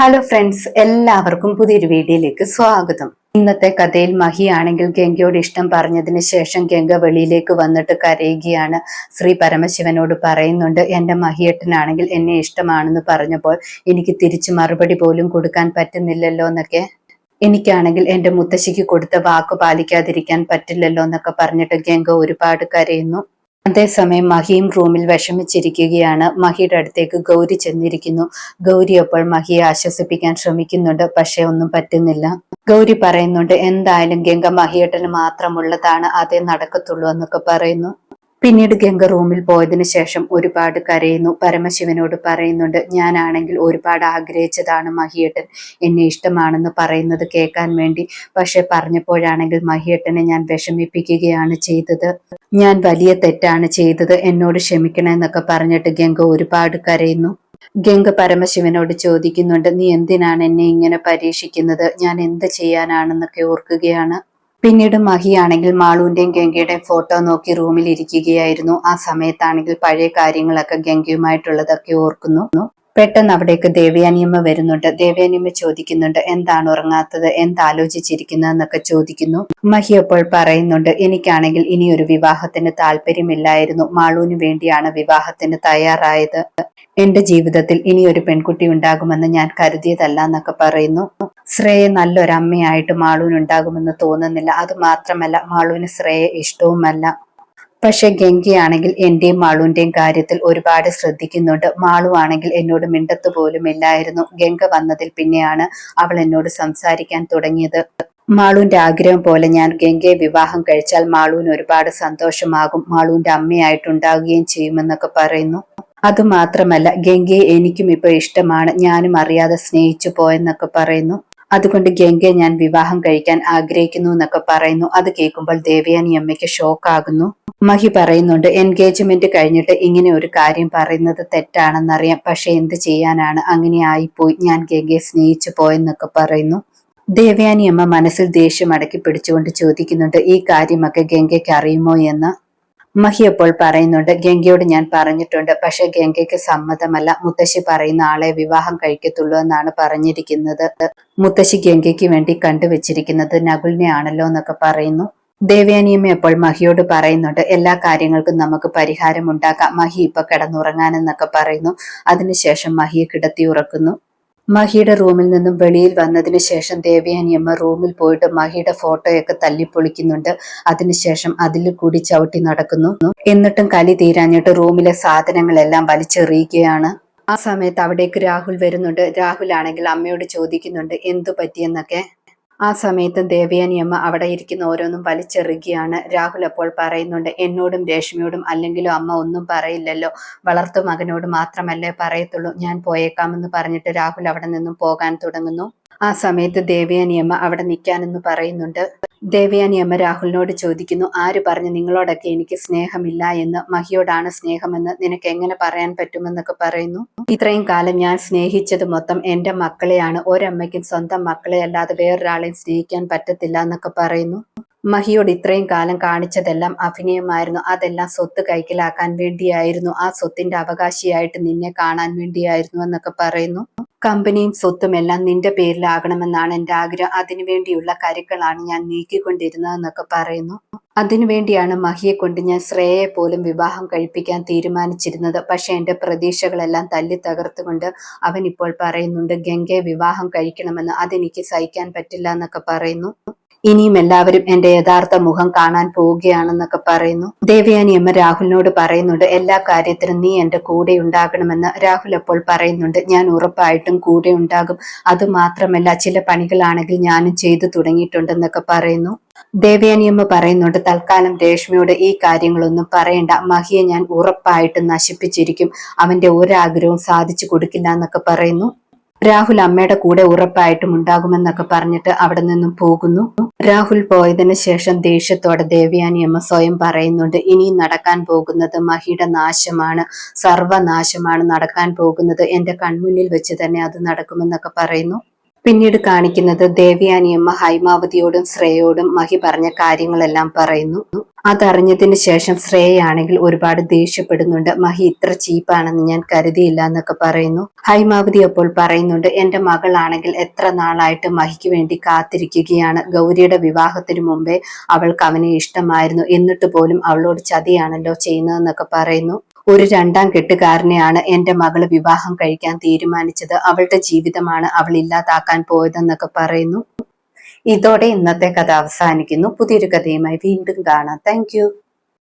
Hello friends എല്ലാവർക്കും പുതിയൊരു വീഡിയോയിലേക്ക് സ്വാഗതം. ഇന്നത്തെ കഥയിൽ മഹിയാണെങ്കിൽ ഗംഗയോട് ഇഷ്ടം പറഞ്ഞതിന് ശേഷം ഗംഗ വെളിയിലേക്ക് വന്നിട്ട് കരയുകയാണ്. ശ്രീ പരമശിവനോട് പറയുന്നുണ്ട് എന്റെ മഹിയേട്ടനാണെങ്കിൽ എന്നെ ഇഷ്ടമാണെന്ന് പറഞ്ഞപ്പോൾ എനിക്ക് തിരിച്ചു മറുപടി പോലും കൊടുക്കാൻ പറ്റുന്നില്ലല്ലോ എന്നൊക്കെ. എനിക്കാണെങ്കിൽ എന്റെ മുത്തശ്ശിക്ക് കൊടുത്ത വാക്ക് പാലിക്കാതിരിക്കാൻ പറ്റില്ലല്ലോ എന്നൊക്കെ പറഞ്ഞിട്ട് ഗംഗ ഒരുപാട് കരയുന്നു. അതേസമയം മഹിയും റൂമിൽ വിഷമിച്ചിരിക്കുകയാണ്. മഹിയുടെ അടുത്തേക്ക് ഗൗരി ചെന്നിരിക്കുന്നു. ഗൗരി അപ്പോൾ മഹിയെ ആശ്വസിപ്പിക്കാൻ ശ്രമിക്കുന്നുണ്ട്. പക്ഷെ ഒന്നും പറ്റുന്നില്ല. ഗൗരി പറയുന്നുണ്ട് എന്തായാലും ഗംഗ മഹിയേട്ടന് മാത്രമുള്ളതാണ്. അതേ നടക്കത്തുള്ളൂ എന്നൊക്കെ പറയുന്നു. പിന്നീട് ഗംഗ റൂമിൽ പോയതിനു ശേഷം ഒരുപാട് കരയുന്നു. പരമശിവനോട് പറയുന്നുണ്ട് ഞാനാണെങ്കിൽ ഒരുപാട് ആഗ്രഹിച്ചതാണ് മഹിയേട്ടൻ. എന്നെ ഇഷ്ടമാണെന്ന് പറയുന്നത് കേൾക്കാൻ വേണ്ടി. പക്ഷെ പറഞ്ഞപ്പോഴാണെങ്കിൽ മഹിയേട്ടനെ ഞാൻ വിഷമിപ്പിക്കുകയാണ് ചെയ്തത്. ഞാൻ വലിയ തെറ്റാണ് ചെയ്തത്. എന്നോട് ക്ഷമിക്കണമെന്നൊക്കെ പറഞ്ഞിട്ട് ഗംഗ ഒരുപാട് കരയുന്നു. ഗംഗ പരമശിവനോട് ചോദിക്കുന്നുണ്ട് നീ എന്തിനാണ് എന്നെ ഇങ്ങനെ പരീക്ഷിക്കുന്നത്? ഞാൻ എന്ത് ചെയ്യാനാണെന്നൊക്കെ ഓർക്കുകയാണ്. പിന്നീട് മഹിയാണെങ്കിൽ മാളുവിന്റെയും ഗംഗയുടെയും ഫോട്ടോ നോക്കി റൂമിൽ ഇരിക്കുകയായിരുന്നു. ആ സമയത്താണെങ്കിൽ പഴയ കാര്യങ്ങളൊക്കെ ഗംഗയുമായിട്ടുള്ളതൊക്കെ ഓർക്കുന്നു. പെട്ടെന്ന് അവിടേക്ക് ദേവയാനിയമ്മ വരുന്നുണ്ട്. ദേവയാനിയമ്മ ചോദിക്കുന്നുണ്ട് എന്താണ് ഉറങ്ങാത്തത്? എന്താലോചിച്ചിരിക്കുന്നതെന്നൊക്കെ ചോദിക്കുന്നു. മഹി അപ്പോൾ പറയുന്നുണ്ട് എനിക്കാണെങ്കിൽ ഇനി ഒരു വിവാഹത്തിന് താല്പര്യമില്ലായിരുന്നു. മാളുവിന് വേണ്ടിയാണ് വിവാഹത്തിന് തയ്യാറായത്. എന്റെ ജീവിതത്തിൽ ഇനി ഒരു പെൺകുട്ടി ഉണ്ടാകുമെന്ന് ഞാൻ കരുതിയതല്ല എന്നൊക്കെ പറയുന്നു. ശ്രേയ നല്ലൊരമ്മയായിട്ട് മാളുവിന് ഉണ്ടാകുമെന്ന് തോന്നുന്നില്ല. അത് മാത്രമല്ല മാളുവിന് ശ്രേയ ഇഷ്ടവുമല്ല. പക്ഷെ ഗംഗയാണെങ്കിൽ എന്റെയും മാളുവിന്റെയും കാര്യത്തിൽ ഒരുപാട് ശ്രദ്ധിക്കുന്നുണ്ട്. മാളു ആണെങ്കിൽ എന്നോട് മിണ്ടത്ത് പോലും ഇല്ലായിരുന്നു. ഗംഗ വന്നതിൽ പിന്നെയാണ് അവൾ എന്നോട് സംസാരിക്കാൻ തുടങ്ങിയത്. മാളുവിന്റെ ആഗ്രഹം പോലെ ഞാൻ ഗംഗയെ വിവാഹം കഴിച്ചാൽ മാളുവിന് ഒരുപാട് സന്തോഷമാകും. മാളുവിന്റെ അമ്മയായിട്ടുണ്ടാകുകയും ചെയ്യുമെന്നൊക്കെ പറയുന്നു. അതുമാത്രമല്ല ഗംഗയെ എനിക്കും ഇപ്പൊ ഇഷ്ടമാണ്. ഞാനും അറിയാതെ സ്നേഹിച്ചു പോയെന്നൊക്കെ പറയുന്നു. അതുകൊണ്ട് ഗംഗയെ ഞാൻ വിവാഹം കഴിക്കാൻ ആഗ്രഹിക്കുന്നു എന്നൊക്കെ പറയുന്നു. അത് കേൾക്കുമ്പോൾ ദേവയാനി അമ്മയ്ക്ക് ഷോക്കാകുന്നു മഹി പറയുന്നുണ്ട് എൻഗേജ്മെന്റ് കഴിഞ്ഞിട്ട് ഇങ്ങനെ ഒരു കാര്യം പറയുന്നത് തെറ്റാണെന്നറിയാം. പക്ഷെ എന്ത് ചെയ്യാനാണ്? അങ്ങനെ ആയിപ്പോയി. ഞാൻ ഗംഗയെ സ്നേഹിച്ചു പോയെന്നൊക്കെ പറയുന്നു. ദേവയാനി അമ്മ മനസ്സിൽ ദേഷ്യം അടക്കി പിടിച്ചുകൊണ്ട് ചോദിക്കുന്നുണ്ട് ഈ കാര്യമൊക്കെ ഗംഗയ്ക്ക് അറിയുമോ? എന്ന്. മഹി അപ്പോൾ പറയുന്നുണ്ട് ഗംഗയോട് ഞാൻ പറഞ്ഞിട്ടുണ്ട് പക്ഷെ ഗംഗയ്ക്ക് സമ്മതമല്ല. മുത്തശ്ശി പറയുന്ന ആളെ വിവാഹം കഴിക്കത്തുള്ളൂ എന്നാണ് പറഞ്ഞിരിക്കുന്നത്. മുത്തശ്ശി ഗംഗയ്ക്ക് വേണ്ടി കണ്ടുവച്ചിരിക്കുന്നത് നകുലിനെ ആണല്ലോ എന്നൊക്കെ പറയുന്നു. ദേവയാനിയമ്മ അപ്പോൾ മഹിയോട് പറയുന്നുണ്ട് എല്ലാ കാര്യങ്ങൾക്കും നമുക്ക് പരിഹാരം ഉണ്ടാക്കാം മഹി ഇപ്പൊ കിടന്നുറങ്ങാനെന്നൊക്കെ പറയുന്നു. അതിനുശേഷം മഹിയെ കിടത്തി ഉറക്കുന്നു. മഹിയുടെ റൂമിൽ നിന്നും വെളിയിൽ വന്നതിന് ശേഷം ദേവയാനിയമ്മ റൂമിൽ പോയിട്ട് മഹിയുടെ ഫോട്ടോയൊക്കെ തല്ലിപ്പൊളിക്കുന്നുണ്ട്. അതിനുശേഷം അതിൽ കൂടി ചവിട്ടി നടക്കുന്നു. എന്നിട്ടും കലി തീരാഞ്ഞിട്ട് റൂമിലെ സാധനങ്ങളെല്ലാം വലിച്ചെറിയുകയാണ്. ആ സമയത്ത് അവിടേക്ക് രാഹുൽ വരുന്നുണ്ട്. രാഹുൽ ആണെങ്കിൽ അമ്മയോട് ചോദിക്കുന്നുണ്ട് എന്തു പറ്റിയെന്നൊക്കെ? ആ സമയത്ത് ദേവയാനിയമ്മ അവിടെ ഇരിക്കുന്ന ഓരോന്നും വലിച്ചെറുകയാണ് രാഹുൽ അപ്പോൾ പറയുന്നുണ്ട് എന്നോടും രേഷ്മയോടും അല്ലെങ്കിലും അമ്മ ഒന്നും പറയില്ലല്ലോ. വളർത്തു മകനോട് മാത്രമല്ലേ പറയത്തുള്ളൂ. ഞാൻ പോയേക്കാമെന്ന് പറഞ്ഞിട്ട് രാഹുൽ അവിടെ നിന്നും പോകാൻ തുടങ്ങുന്നു. ആ സമയത്ത് ദേവയാനിയമ്മ അവിടെ നിൽക്കാനെന്ന് പറയുന്നുണ്ട്. ദേവയാനിയമ്മ രാഹുലിനോട് ചോദിക്കുന്നു ആര് പറഞ്ഞു നിങ്ങളോടൊക്കെ എനിക്ക് സ്നേഹമില്ല എന്ന്? മഹിയോടാണ് സ്നേഹമെന്ന് നിനക്ക് എങ്ങനെ പറയാൻ പറ്റുമെന്നൊക്കെ പറയുന്നു? ഇത്രയും കാലം ഞാൻ സ്നേഹിച്ചത് മൊത്തം എന്റെ മക്കളെയാണ്. ഒരമ്മയ്ക്കും സ്വന്തം മക്കളെ അല്ലാതെ വേറൊരാളെയും സ്നേഹിക്കാൻ പറ്റത്തില്ല എന്നൊക്കെ പറയുന്നു. മഹിയോട് ഇത്രയും കാലം കാണിച്ചതെല്ലാം അഭിനയമായിരുന്നു. അതെല്ലാം സ്വത്ത് കൈക്കലാക്കാൻ വേണ്ടിയായിരുന്നു. ആ സ്വത്തിന്റെ അവകാശിയായിട്ട് നിന്നെ കാണാൻ വേണ്ടിയായിരുന്നു എന്നൊക്കെ പറയുന്നു. കമ്പനിയും സ്വത്തും എല്ലാം നിന്റെ പേരിലാകണമെന്നാണ് എന്റെ ആഗ്രഹം. അതിനുവേണ്ടിയുള്ള കരുക്കളാണ് ഞാൻ നീക്കിക്കൊണ്ടിരുന്നതെന്നൊക്കെ പറയുന്നു. അതിനുവേണ്ടിയാണ് മഹിയെ കൊണ്ട് ഞാൻ ശ്രേയയെ പോലും വിവാഹം കഴിപ്പിക്കാൻ തീരുമാനിച്ചിരുന്നത്. പക്ഷെ എന്റെ പ്രതീക്ഷകളെല്ലാം തല്ലി തകർത്തുകൊണ്ട് അവൻ ഇപ്പോൾ പറയുന്നുണ്ട് ഗംഗയെ വിവാഹം കഴിക്കണമെന്ന്. അതെനിക്ക് സഹിക്കാൻ പറ്റില്ല എന്നൊക്കെ പറയുന്നു. ഇനിയും എല്ലാവരും എന്റെ യഥാർത്ഥ മുഖം കാണാൻ പോവുകയാണെന്നൊക്കെ പറയുന്നു. ദേവയാനി അമ്മ രാഹുലിനോട് പറയുന്നുണ്ട് എല്ലാ കാര്യത്തിനും നീ എന്റെ കൂടെ ഉണ്ടാകണമെന്ന്. രാഹുൽ അപ്പോൾ പറയുന്നുണ്ട് ഞാൻ ഉറപ്പായിട്ടും കൂടെ ഉണ്ടാകും. അതുമാത്രമല്ല ചില പണികളാണെങ്കിൽ ഞാനും ചെയ്തു തുടങ്ങിയിട്ടുണ്ടെന്നൊക്കെ പറയുന്നു. ദേവയാനിയമ്മ പറയുന്നുണ്ട് തൽക്കാലം രേഷ്മയോട് ഈ കാര്യങ്ങളൊന്നും പറയണ്ട. മഹിയെ ഞാൻ ഉറപ്പായിട്ടും നശിപ്പിച്ചിരിക്കും. അവന്റെ ഒരാഗ്രഹവും സാധിച്ചു കൊടുക്കില്ല എന്നൊക്കെ പറയുന്നു. രാഹുൽ അമ്മയുടെ കൂടെ ഉറപ്പായിട്ടും ഉണ്ടാകുമെന്നൊക്കെ പറഞ്ഞിട്ട് അവിടെ നിന്നും പോകുന്നു. രാഹുൽ പോയതിനു ശേഷം ദേഷ്യത്തോടെ ദേവ്യാനി അമ്മ സ്വയം പറയുന്നുണ്ട് ഇനി നടക്കാൻ പോകുന്നത് മഹിയുടെ നാശമാണ് സർവനാശമാണ് നടക്കാൻ പോകുന്നത്. എന്റെ കൺമുന്നിൽ വെച്ച് തന്നെ അത് നടക്കുമെന്നൊക്കെ പറയുന്നു. പിന്നീട് കാണിക്കുന്നത് ദേവ്യാനിയമ്മ ഹൈമാവതിയോടും ശ്രേയോടും മഹി പറഞ്ഞ കാര്യങ്ങളെല്ലാം പറയുന്നു. അതറിഞ്ഞതിന് ശേഷം ശ്രേയാണെങ്കിൽ ഒരുപാട് ദേഷ്യപ്പെടുന്നുണ്ട്. മഹി ഇത്ര ചീപ്പാണെന്ന് ഞാൻ കരുതിയില്ല എന്നൊക്കെ പറയുന്നു. ഹൈമാവതി അപ്പോൾ പറയുന്നുണ്ട് എന്റെ മകളാണെങ്കിൽ എത്ര നാളായിട്ട് മഹിക്ക് വേണ്ടി കാത്തിരിക്കുകയാണ്. ഗൗരിയുടെ വിവാഹത്തിന് മുമ്പേ അവൾക്ക് അവനെ ഇഷ്ടമായിരുന്നു. എന്നിട്ട് പോലും അവളോട് ചതിയാണല്ലോ ചെയ്യുന്നതെന്നൊക്കെ പറയുന്നു. ഒരു രണ്ടാം കെട്ടുകാരനെയാണ് എന്റെ മകൾ വിവാഹം കഴിക്കാൻ തീരുമാനിച്ചത്. അവളുടെ ജീവിതമാണ് അവൾ ഇല്ലാതാക്കാൻ പോയതെന്നൊക്കെ പറയുന്നു. ഇതോടെ ഇന്നത്തെ കഥ അവസാനിക്കുന്നു. പുതിയൊരു കഥയുമായി വീണ്ടും കാണാം. താങ്ക്